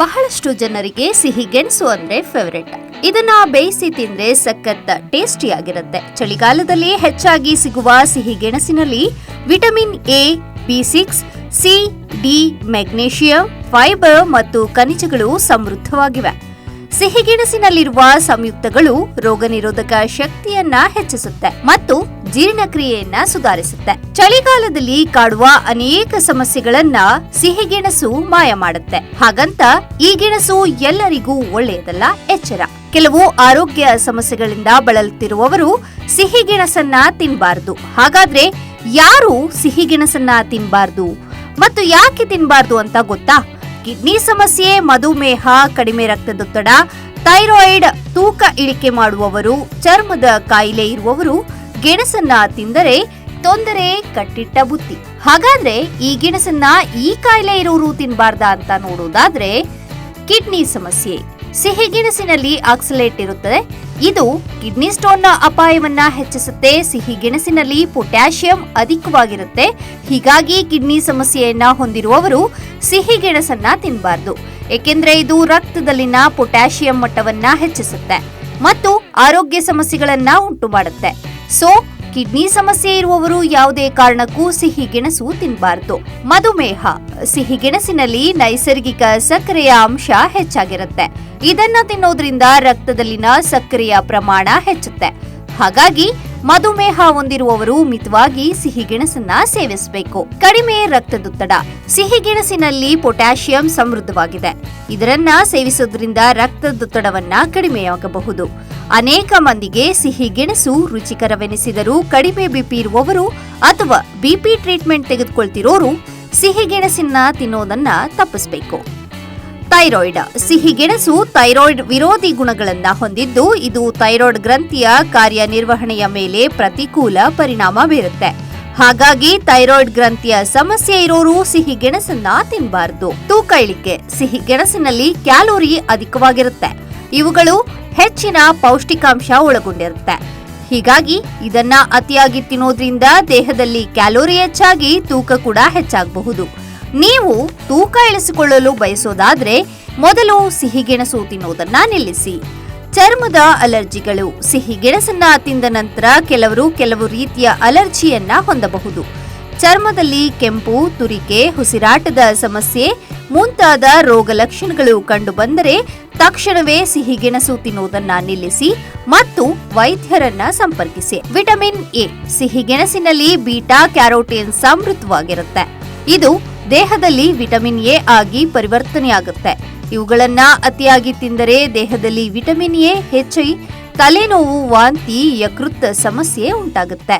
ಬಹಳಷ್ಟು ಜನರಿಗೆ ಸಿಹಿ ಗೆಣಸು ಅಂದ್ರೆ ಫೇವರೇಟ್ ಇದನ್ನ ಬೇಯಿಸಿ ತಿಂದ್ರೆ ಸಖತ್ ಟೇಸ್ಟಿ ಆಗಿರುತ್ತೆ ಚಳಿಗಾಲದಲ್ಲಿ ಹೆಚ್ಚಾಗಿ ಸಿಗುವ ಸಿಹಿ ಗೆಣಸಿನಲ್ಲಿ vitamin A, B six, C, D magnesium fibre ಮತ್ತು ಖನಿಜಗಳು ಸಮೃದ್ಧವಾಗಿವೆ. ಸಿಹಿಗೆಣಸಿನಲ್ಲಿರುವ ಸಂಯುಕ್ತಗಳು ರೋಗ ನಿರೋಧಕ ಶಕ್ತಿಯನ್ನ ಹೆಚ್ಚಿಸುತ್ತೆ ಮತ್ತು ಜೀರ್ಣಕ್ರಿಯೆಯನ್ನ ಸುಧಾರಿಸುತ್ತೆ. ಚಳಿಗಾಲದಲ್ಲಿ ಕಾಡುವ ಅನೇಕ ಸಮಸ್ಯೆಗಳನ್ನ ಸಿಹಿಗೆಣಸು ಮಾಯ ಮಾಡುತ್ತೆ. ಹಾಗಂತ ಈ ಗೆಣಸು ಎಲ್ಲರಿಗೂ ಒಳ್ಳೆಯದಲ್ಲ, ಎಚ್ಚರ. ಕೆಲವು ಆರೋಗ್ಯ ಸಮಸ್ಯೆಗಳಿಂದ ಬಳಲುತ್ತಿರುವವರು ಸಿಹಿಗೆಣಸನ್ನ ತಿನ್ನಬಾರದು ಹಾಗಾದ್ರೆ ಯಾರು ಸಿಹಿಗೆಣಸನ್ನ ತಿನ್ನಬಾರದು ಮತ್ತು ಯಾಕೆ ತಿನ್ಬಾರ್ದು ಅಂತ ಗೊತ್ತಾ? ಕಿಡ್ನಿ ಸಮಸ್ಯೆ, ಮಧುಮೇಹ, ಕಡಿಮೆ ರಕ್ತದೊತ್ತಡ, ಥೈರಾಯ್ಡ್, ತೂಕ ಇಳಿಕೆ ಮಾಡುವವರು, ಚರ್ಮದ ಕಾಯಿಲೆ ಇರುವವರು ಗೆಣಸನ್ನ ತಿಂದರೆ ತೊಂದರೆ ಕಟ್ಟಿಟ್ಟ ಬುತ್ತಿ. ಹಾಗಾದ್ರೆ ಈ ಗೆಣಸನ್ನ ಈ ಕಾಯಿಲೆ ಇರೋರು ತಿನ್ಬಾರ್ದಾ ಅಂತ ನೋಡೋದಾದ್ರೆ ಕಿಡ್ನಿ ಸಮಸ್ಯೆ. ಸಿಹಿಗೆಣಸಿನಲ್ಲಿ ಆಕ್ಸಲೇಟ್ ಇರುತ್ತದೆ. ಇದು ಕಿಡ್ನಿ ಸ್ಟೋನ್ನ ಅಪಾಯವನ್ನ ಹೆಚ್ಚಿಸುತ್ತೆ. ಸಿಹಿಗೆಣಸಿನಲ್ಲಿ ಪೊಟ್ಯಾಷಿಯಂ ಅಧಿಕವಾಗಿರುತ್ತೆ. ಹೀಗಾಗಿ ಕಿಡ್ನಿ ಸಮಸ್ಯೆಯನ್ನ ಹೊಂದಿರುವವರು ಸಿಹಿಗೆಣಸನ್ನ ತಿನ್ನಬಾರ್ದು ಏಕೆಂದ್ರೆ ಇದು ರಕ್ತದಲ್ಲಿನ ಪೊಟ್ಯಾಷಿಯಂ ಮಟ್ಟವನ್ನ ಹೆಚ್ಚಿಸುತ್ತೆ ಮತ್ತು ಆರೋಗ್ಯ ಸಮಸ್ಯೆಗಳನ್ನ ಉಂಟು ಮಾಡುತ್ತೆ ಸೊ ಕಿಡ್ನಿ ಸಮಸ್ಯೆ ಇರುವವರು ಯಾವುದೇ ಕಾರಣಕ್ಕೂ ಸಿಹಿ ಗೆಣಸು ತಿನ್ನಬಾರದು ಮಧುಮೇಹ, ಸಿಹಿ ಗೆಣಸಿನಲ್ಲಿ ನೈಸರ್ಗಿಕ ಸಕ್ಕರೆಯ ಅಂಶ ಹೆಚ್ಚಾಗಿರುತ್ತೆ. ಇದನ್ನ ತಿನ್ನೋದ್ರಿಂದ ರಕ್ತದಲ್ಲಿನ ಸಕ್ಕರೆಯ ಪ್ರಮಾಣ ಹೆಚ್ಚುತ್ತೆ. ಹಾಗಾಗಿ ಮಧುಮೇಹ ಹೊಂದಿರುವವರು ಮಿತವಾಗಿ ಸಿಹಿಗೆಣಸನ್ನ ಸೇವಿಸಬೇಕು. ಕಡಿಮೆ ರಕ್ತದೊತ್ತಡ. ಸಿಹಿಗೆಣಸಿನಲ್ಲಿ ಪೊಟ್ಯಾಷಿಯಂ ಸಮೃದ್ಧವಾಗಿದೆ. ಇದರನ್ನ ಸೇವಿಸೋದ್ರಿಂದ ರಕ್ತದೊತ್ತಡವನ್ನ ಕಡಿಮೆಯಾಗಬಹುದು. ಅನೇಕ ಮಂದಿಗೆ ಸಿಹಿಗೆಣಸು ರುಚಿಕರವೆನಿಸಿದರೂ ಕಡಿಮೆ ಬಿಪಿ ಇರುವವರು ಅಥವಾ ಬಿಪಿ ಟ್ರೀಟ್ಮೆಂಟ್ ತೆಗೆದುಕೊಳ್ತಿರೋರು ಸಿಹಿಗೆಣಸನ್ನ ತಿನ್ನೋದನ್ನ ತಪ್ಪಿಸಬೇಕು. ಥೈರಾಯ್ಡ್. ಸಿಹಿಗೆಣಸು ಥೈರಾಯ್ಡ್ ವಿರೋಧಿ ಗುಣಗಳನ್ನು ಹೊಂದಿದ್ದು, ಇದು ಥೈರಾಯ್ಡ್ ಗ್ರಂಥಿಯ ಕಾರ್ಯನಿರ್ವಹಣೆಯ ಮೇಲೆ ಪ್ರತಿಕೂಲ ಪರಿಣಾಮ ಬೀರುತ್ತೆ. ಹಾಗಾಗಿ ಥೈರಾಯ್ಡ್ ಗ್ರಂಥಿಯ ಸಮಸ್ಯೆ ಇರೋರು ಸಿಹಿ ಗೆಣಸನ್ನ ತಿನ್ನಬಾರದು ತೂಕ ಇಳಿಕೆ. ಸಿಹಿ ಗೆಣಸಿನಲ್ಲಿ ಕ್ಯಾಲೋರಿ ಅಧಿಕವಾಗಿರುತ್ತೆ. ಇವುಗಳು ಹೆಚ್ಚಿನ ಪೌಷ್ಟಿಕಾಂಶ ಒಳಗೊಂಡಿರುತ್ತೆ. ಹೀಗಾಗಿ ಇದನ್ನ ಅತಿಯಾಗಿ ತಿನ್ನೋದ್ರಿಂದ ದೇಹದಲ್ಲಿ ಕ್ಯಾಲೋರಿ ಹೆಚ್ಚಾಗಿ, ತೂಕ ಕೂಡ ಹೆಚ್ಚಾಗಬಹುದು. ನೀವು ತೂಕ ಇಳಿಸಿಕೊಳ್ಳಲು ಬಯಸೋದಾದ್ರೆ ಮೊದಲು ಸಿಹಿಗೆಣಸು ತಿನ್ನೋದನ್ನ ನಿಲ್ಲಿಸಿ. ಚರ್ಮದ ಅಲರ್ಜಿಗಳು ಸಿಹಿಗೆಣಸನ್ನ ತಿಂದ ನಂತರ ಕೆಲವರು ಕೆಲವು ರೀತಿಯ ಅಲರ್ಜಿಯನ್ನ ಹೊಂದಬಹುದು. ಚರ್ಮದಲ್ಲಿ ಕೆಂಪು, ತುರಿಕೆ, ಉಸಿರಾಟದ ಸಮಸ್ಯೆ, ಮುಂತಾದ ರೋಗ ಲಕ್ಷಣಗಳು ಕಂಡುಬಂದರೆ ತಕ್ಷಣವೇ ಸಿಹಿಗೆಣಸು ತಿನ್ನುವುದನ್ನ ನಿಲ್ಲಿಸಿ ಮತ್ತು ವೈದ್ಯರನ್ನ ಸಂಪರ್ಕಿಸಿ. ವಿಟಮಿನ್ ಎ ಸಿಹಿಗೆಣಸಿನಲ್ಲಿ ಬೀಟಾ, ಕ್ಯಾರೋಟಿನ್ ಸಮೃದ್ಧವಾಗಿರುತ್ತೆ. ಇದು ದೇಹದಲ್ಲಿ ವಿಟಮಿನ್ ಎ ಆಗಿ ಪರಿವರ್ತನೆಯಾಗುತ್ತೆ. ಇವುಗಳನ್ನ ಅತಿಯಾಗಿ ತಿಂದರೆ ದೇಹದಲ್ಲಿ ವಿಟಮಿನ್ ಎ ಹೆಚ್ಚಿ ತಲೆನೋವು, ವಾಂತಿ, ಯಕೃತ್ ಸಮಸ್ಯೆ ಉಂಟಾಗುತ್ತೆ.